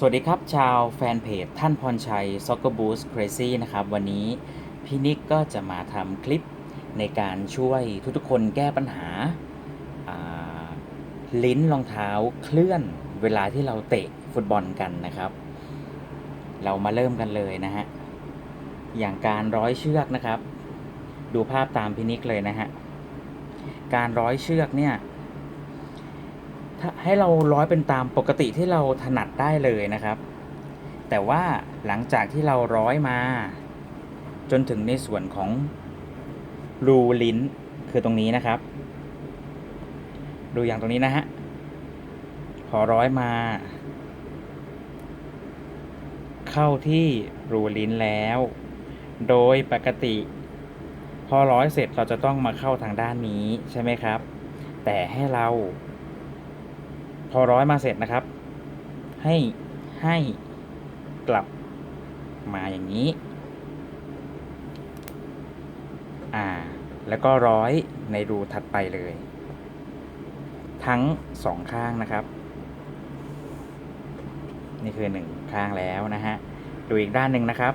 สวัสดีครับ ชาวแฟนเพจท่านพรชัย Soccer Boost Crazy นะครับ วันนี้พี่นิกก็จะมาทำคลิปในการช่วยทุกๆคนแก้ปัญหาาลิ้นรองเท้าเคลื่อนเวลาที่เราเตะฟุตบอลกันนะครับ เรามาเริ่มกันเลยนะฮะ อย่างการร้อยเชือกนะครับ ดูภาพตามพินิกเลยนะฮะ การร้อยเชือกเนี่ย ให้เราร้อยเป็นตามปกติที่เราถนัดได้เลยนะครับ แต่ว่าหลังจากที่เราร้อยมา จนถึงในส่วนของรูลิ้นคือตรงนี้นะครับ ดูอย่างตรงนี้นะฮะพอร้อยมา เข้าที่รูลิ้นแล้ว โดยปกติ พอร้อยเสร็จเราจะต้องมาเข้าทางด้านนี้ใช่ไหมครับ แต่ให้เรา พอร้อยมาเสร็จนะครับ ให้ให้กลับมาอย่างนี้ อ่า แล้วก็ร้อยในรูถัดไปเลย ทั้งสองข้างนะครับ นี่คือหนึ่งข้างแล้วนะฮะ ดูอีกด้านหนึ่งนะครับ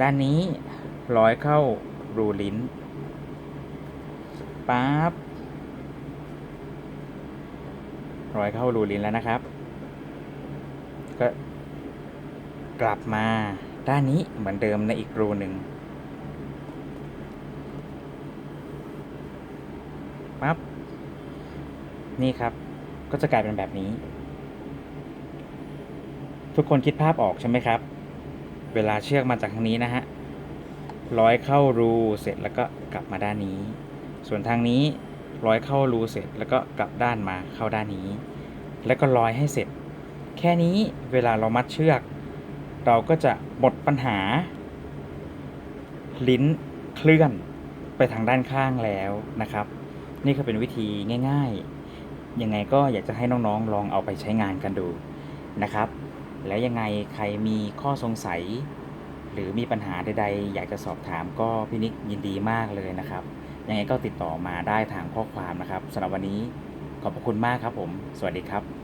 ด้านนี้ร้อยเข้ารูลิ้นปั๊บ ร้อยเข้ารูลิ้นแล้วนะครับ ก็กลับมาด้านนี้เหมือนเดิมในอีกรูหนึ่งปั๊บนี่ครับ ก็จะกลายเป็นแบบนี้ ทุกคนคิดภาพออกใช่ไหมครับ เวลาเชือกมาจากทางนี้นะฮะ ร้อยเข้ารูเสร็จแล้วก็กลับมาด้านนี้ ส่วนทางนี้ ร้อยเข้ารูเสร็จ แล้วก็กลับด้านมาเข้าด้านนี้ แล้วก็ร้อยให้เสร็จ แค่นี้เวลาเรามัดเชือก เราก็จะหมดปัญหา ลิ้นเคลื่อนไปทางด้านข้างแล้วนะครับ นี่ก็เป็นวิธีง่าย ๆ ยังไงก็อยากจะให้น้องๆ ลองเอาไปใช้งานกันดูนะครับ แล้วยังไงใครมีข้อสงสัย หรือมีปัญหาใดๆ อยากจะสอบถามก็พี่นิกยินดีมากเลยนะครับ ยังไงก็ติดต่อมาได้ทางข้อความนะครับสำหรับวันนี้ขอบพระคุณมากครับผม สวัสดีครับ